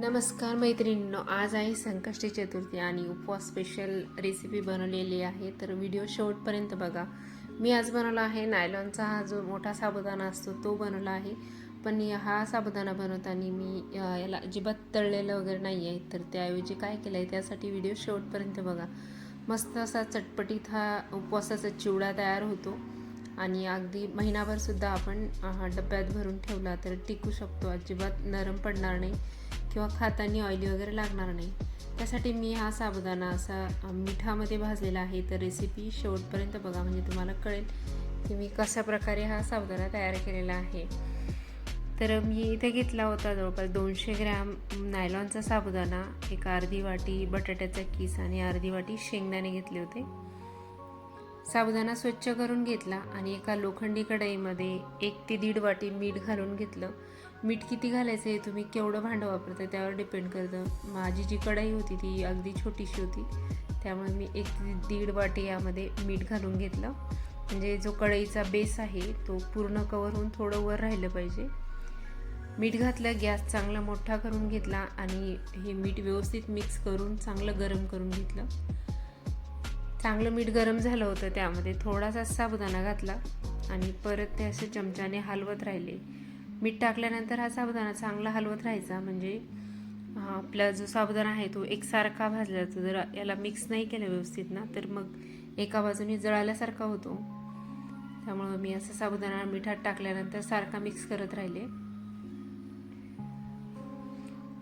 नमस्कार मैत्रिणींनो आज आहे संकष्टी चतुर्थी आणि उपवास स्पेशल रेसिपी बनवलेली आहे. तर व्हिडिओ शेवटपर्यंत बघा. मी आज बनवला आहे नायलॉनचा हा जो मोठा साबुदाणा असतो तो बनवला आहे. पण हा साबुदाणा बनवताना मी याला अजिबात तळलेलं वगैरे नाही आहे. तर त्याऐवजी काय केलं आहे त्यासाठी व्हिडिओ शेवटपर्यंत बघा. मस्त असा चटपटीत हा उपवासाचा चिवडा तयार होतो. आणि अगदी महिनाभरसुद्धा आपण डब्यात भरून ठेवला तर टिकू शकतो. अजिबात नरम पडणार नाही. किंवा खाताना ऑइली वगैरे लागणार नाही. त्यासाठी मी हा साबुदाणा असा मिठामध्ये भाजलेला आहे. तर रेसिपी शेवटपर्यंत बघा म्हणजे तुम्हाला कळेल की मी कशा प्रकारे हा साबुदाणा तयार केलेला आहे. तर मी इथे घेतला होता जवळपास दोनशे ग्रॅम नायलॉनचा साबुदाणा एक अर्धी वाटी बटाट्याचा किस आणि अर्धी वाटी शेंगदाणे घेतले होते. साबुदाणा स्वच्छ करून घेतला आणि एका लोखंडी कढईमध्ये एक ते दीड वाटी मीठ घालून घेतलं. मीठ किती घालायचं हे तुम्ही केवढं भांडं वापरता त्यावर डिपेंड करतं. माझी जी कढाई होती ती अगदी छोटीशी होती. त्यामुळे मी एक दीड वाटी यामध्ये मीठ घालून घेतलं. म्हणजे जो कढईचा बेस आहे तो पूर्ण कवर होऊन थोडं वर राहिलं पाहिजे. मीठ घातलं गॅस चांगला मोठा करून घेतला आणि हे मीठ व्यवस्थित मिक्स करून चांगलं गरम करून घेतलं. चांगलं मीठ गरम झालं होतं त्यामध्ये थोडासा साबुदाणा घातला आणि परत ते असे चमच्याने हलवत राहिले. मीठ टाकल्यानंतर हा साबुदाणा चांगला हलवत राहायचा. म्हणजे आपला जो साबुदाणा आहे तो एकसारखा भाजला जातो. जर याला मिक्स नाही केलं व्यवस्थित ना तर मग एका बाजूने जळाल्यासारखा होतो. त्यामुळं मी असं साबुदाणा मिठात टाकल्यानंतर सारखा मिक्स करत राहिले.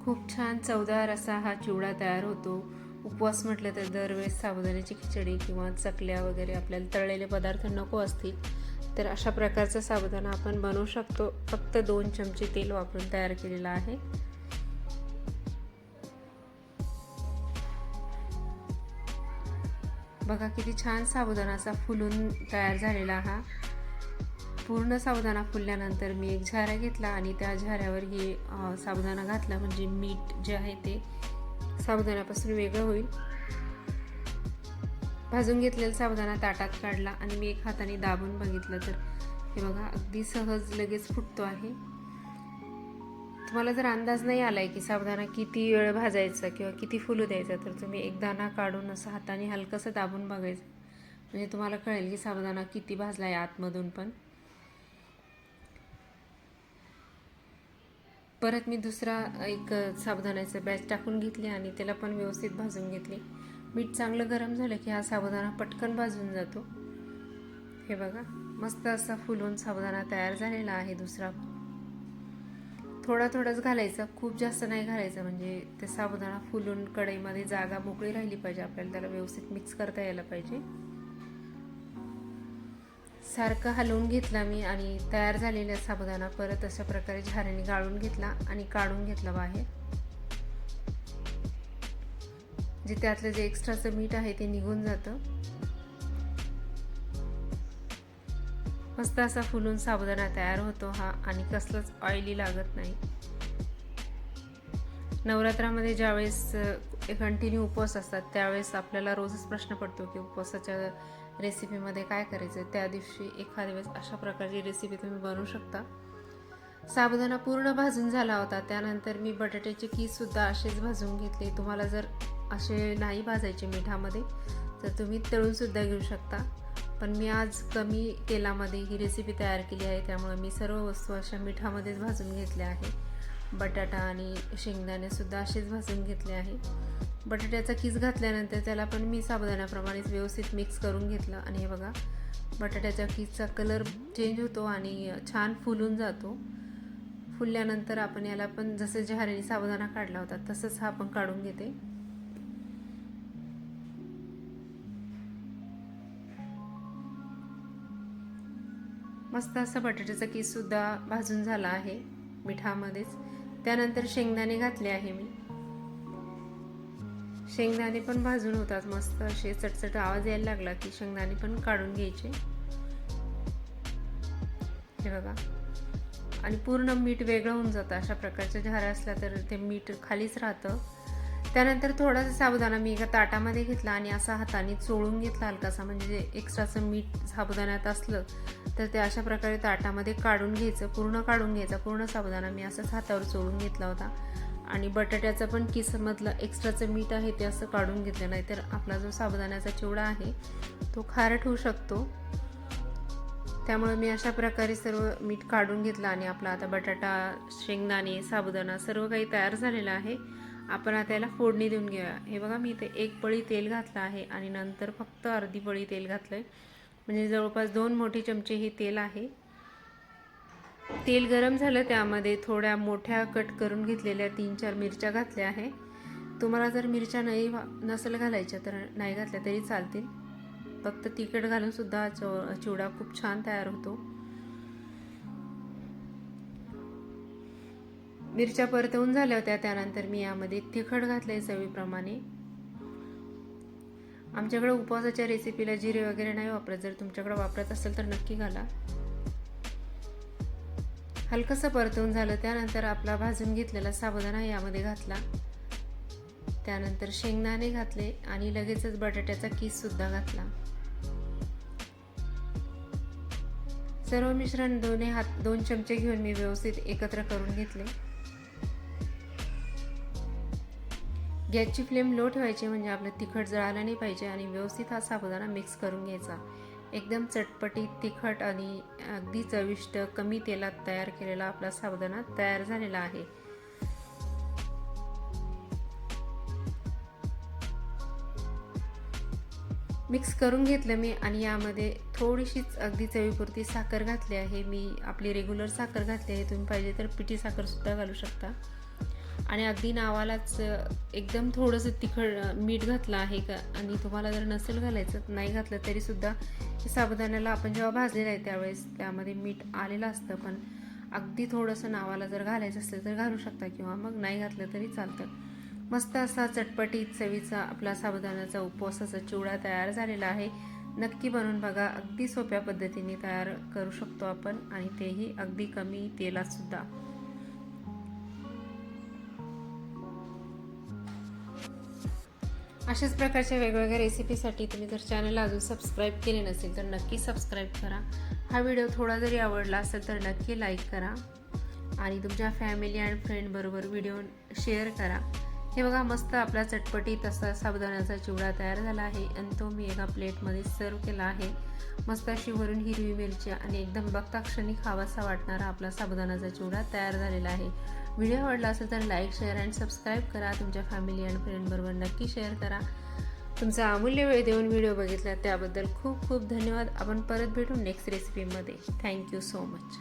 खूप छान चवदार असा हा चिवडा तयार होतो. उपवास म्हटलं तर दरवेळेस साबुदाण्याची खिचडी किंवा चकल्या वगैरे आपल्याला तळलेले पदार्थ नको असतील. तर अशा प्रकारचा साबुदाणा आपण बनवू शकतो. फक्त दोन चमचे तेल वापरून तयार केलेला आहे. बघा किती छान साबुदाणाचा फुलून तयार झालेला हा. पूर्ण साबुदाणा फुलल्यानंतर मी एक झारा घेतला आणि त्या झाऱ्यावर हे साबुदाणा घातला. म्हणजे मीठ जे आहे ते साबुदाण्यापासून वेगळं होईल. भाजून घेतलेला साबुदाणा ताटात काढला आणि मी एक हाताने दाबून बघितलं तर. हे बघा अगदी सहज लगेच फुटतो आहे. तुम्हाला जर अंदाज नाही आला आहे की साबुदाणा किती वेळ भाजायचा किंवा किती फुलू द्यायचा तर तुम्ही एक दाणा काढून असं हाताने हलकंसं दाबून बघायचं. म्हणजे तुम्हाला कळेल की साबुदाणा किती भाजला आहे आतमधून पण. परत मी दुसरा एक साबुदाण्याचं बॅच टाकून घेतली आणि त्याला पण व्यवस्थित भाजून घेतली. मीठ चांगलं गरम झालं की हा साबुदाणा पटकन भाजून जातो. हे बघा मस्त असा फुलून साबुदाणा तयार झालेला आहे दुसरा. थोडा थोडाच घालायचा खूप जास्त नाही घालायचं म्हणजे ते साबुदाणा फुलून कढईमध्ये जागा मोकळी राहिली पाहिजे आपल्याला त्याला व्यवस्थित मिक्स करता यायला पाहिजे. सारखं हलवून घेतला मी आणि तयार झालेला साबुदाणा परत अशा प्रकारे झाऱ्याने गाळून घेतला आणि काढून घेतला बाहेर. जे त्यातलं जे एक्स्ट्राचं मीठ आहे ते निघून जातं. मस्त असा फुलून साबुदाणा तयार होतो हा आणि कसलंच ऑइली लागत नाही. नवरात्रामध्ये ज्यावेळेस कंटिन्यू उपवास असतात त्यावेळेस आपल्याला रोजच प्रश्न पडतो की उपवासाच्या रेसिपीमध्ये काय करायचं? त्या दिवशी एखाद्या वेळेस अशा प्रकारची रेसिपी तुम्ही बनवू शकता. साबुदाणा पूर्ण भाजून झाला होता. त्यानंतर मी बटाट्याचे कीससुद्धा असेच भाजून घेतले. तुम्हाला जर असे नाही भाजायचे मिठामध्ये. तर तुम्ही तळूनसुद्धा घेऊ शकता. पण मी आज कमी तेलामध्ये ही रेसिपी तयार केली आहे. त्यामुळे मी सर्व वस्तू अशा मिठामध्येच भाजून घेतल्या आहे. बटाटा आणि शेंगदाणेसुद्धा असेच भाजून घेतले आहे. बटाट्याचा किस घातल्यानंतर त्याला पण मी साबुदाण्याप्रमाणेच व्यवस्थित मिक्स करून घेतलं. आणि हे बघा बटाट्याच्या किसचा कलर चेंज होतो आणि छान फुलून जातो. फुलल्यानंतर आपण याला पण जसं जहारीने साबुदाणा काढला होता तसंच हा आपण काढून घेते. मस्त असा बटाट्याचा केससुद्धा भाजून झाला आहे मिठामध्येच. त्यानंतर शेंगदाणे घातले आहे मी. शेंगदाणे पण भाजून होतात मस्त असे. चटचट आवाज यायला लागला की शेंगदाणे पण काढून घ्यायचे. हे बघा. आणि पूर्ण मीठ वेगळं होऊन जातं. अशा प्रकारच्या झारा असल्या तर ते मीठ खालीच राहतं. त्यानंतर थोडासा साबुदाणा मी एका ताटामध्ये घेतला आणि असा हाताने चोळून घेतला हलकासा म्हणजे एक्स्ट्राचं मीठ साबुदाण्यात असलं तर ते अशा प्रकारे ताटामध्ये काढून घ्यायचं पूर्ण काढून घ्यायचा. पूर्ण साबुदाणा मी असंच हातावर चोळून घेतला होता. आणि बटाट्याचं पण किसमधलं एक्स्ट्राचं मीठ आहे ते असं काढून घेतलं नाही तर आपला जो साबुदाण्याचा चिवडा आहे तो खारट होऊ शकतो. त्यामुळे मी अशा प्रकारे सर्व मीठ काढून घेतलं आणि आपला आता बटाटा शेंगदाणे साबुदाणा सर्व काही तयार झालेलं आहे. आपण आता याला फोडणी देऊन घेऊया. हे बघा मी इथे एक पळी तेल घातलं आहे आणि नंतर फक्त अर्धी पळी तेल घातलं आहे म्हणजे जवळपास दोन मोठे चमचे हे तेल आहे. तेल गरम झालं त्यामध्ये थोड्या मोठ्या कट करून घेतलेल्या तीन चार मिरच्या घातल्या आहे. तुम्हाला जर मिरच्या नाही नसेल घालायच्या तर नाही घातल्या तरी चालतील. फक्त तिखट घालूनसुद्धा चव- चिवडा खूप छान तयार होतो. मिरच्या परतवून झाल्या होत्या त्यानंतर मी यामध्ये तिखट घातलंय चवीप्रमाणे. आमच्याकडे उपवासाच्या रेसिपीला जिरे वगैरे नाही वापरत. जर तुमच्याकडे वापरत असेल तर नक्की घाला. हलकंसं परतवून झालं त्यानंतर आपला भाजून घेतलेला साबुदाणा यामध्ये घातला. त्यानंतर शेंगदाणे घातले आणि लगेचच बटाट्याचा किस सुद्धा घातला. सर्व मिश्रण दोन्ही हात दोन चमचे घेऊन मी व्यवस्थित एकत्र करून घेतले. गॅसची फ्लेम लो ठेवायची म्हणजे आपलं तिखट जळालं नाही पाहिजे आणि व्यवस्थित हा साबुदाणा मिक्स करून घ्यायचा. एकदम चटपटीत तिखट आणि अगदी चविष्ट कमी तेलात तयार केलेला आपला साबुदाणा तयार झालेला आहे. मिक्स करून घेतलं मी आणि यामध्ये थोडीशीच अगदी चवीपुरती साखर घातली आहे. मी आपली रेग्युलर साखर घातली आहे. तुम्ही पाहिजे तर पिठी साखरसुद्धा घालू शकता. आणि अगदी नावालाच एकदम थोडंसं तिखट मीठ घातलं आहे का? आणि तुम्हाला जर नसेल घालायचं नाही घातलं तरीसुद्धा साबुदाण्याला आपण जेव्हा भाजलेलं आहे त्यावेळेस त्यामध्ये मीठ आलेलं असतं. पण अगदी थोडंसं नावाला जर घालायचं असेल तर घालू शकता किंवा मग नाही घातलं तरी चालतं. मस्त असा चटपटीत चवीचा आपला साबुदाण्याचा उपवासाचा चिवडा तयार झालेला आहे. नक्की बनवून बघा. अगदी सोप्या पद्धतीने तयार करू शकतो आपण आणि तेही अगदी कमी तेलातसुद्धा अशाच प्रकारच्या वेगवेगळ्या रेसिपीसाठी तुम्ही जर चॅनल अजून सबस्क्राईब केले नसेल तर नक्की सबस्क्राईब करा. हा व्हिडिओ थोडा जरी आवडला असेल तर नक्की लाईक करा. आणि तुमच्या फॅमिली अँड फ्रेंडबरोबर व्हिडिओ शेअर करा. हे बघा मस्त आपला चटपटीत असा साबुदाण्याचा चिवडा तयार झाला आहे आणि तो मी एका प्लेटमध्ये सर्व केला आहे. मस्त अशी वरून हिरवी मिरची आणि एकदम बघता क्षणी खावासा वाटणारा आपला साबुदाण्याचा चिवडा तयार झालेला आहे. व्हिडिओ आवडला असेल तर लाईक शेअर अँड सबस्क्राईब करा. तुमच्या फॅमिली अँड फ्रेंडबरोबर नक्की शेअर करा. तुमचा अमूल्य वेळ देऊन व्हिडिओ बघितला त्याबद्दल खूप खूप धन्यवाद. आपण परत भेटू नेक्स्ट रेसिपीमध्ये थँक्यू सो मच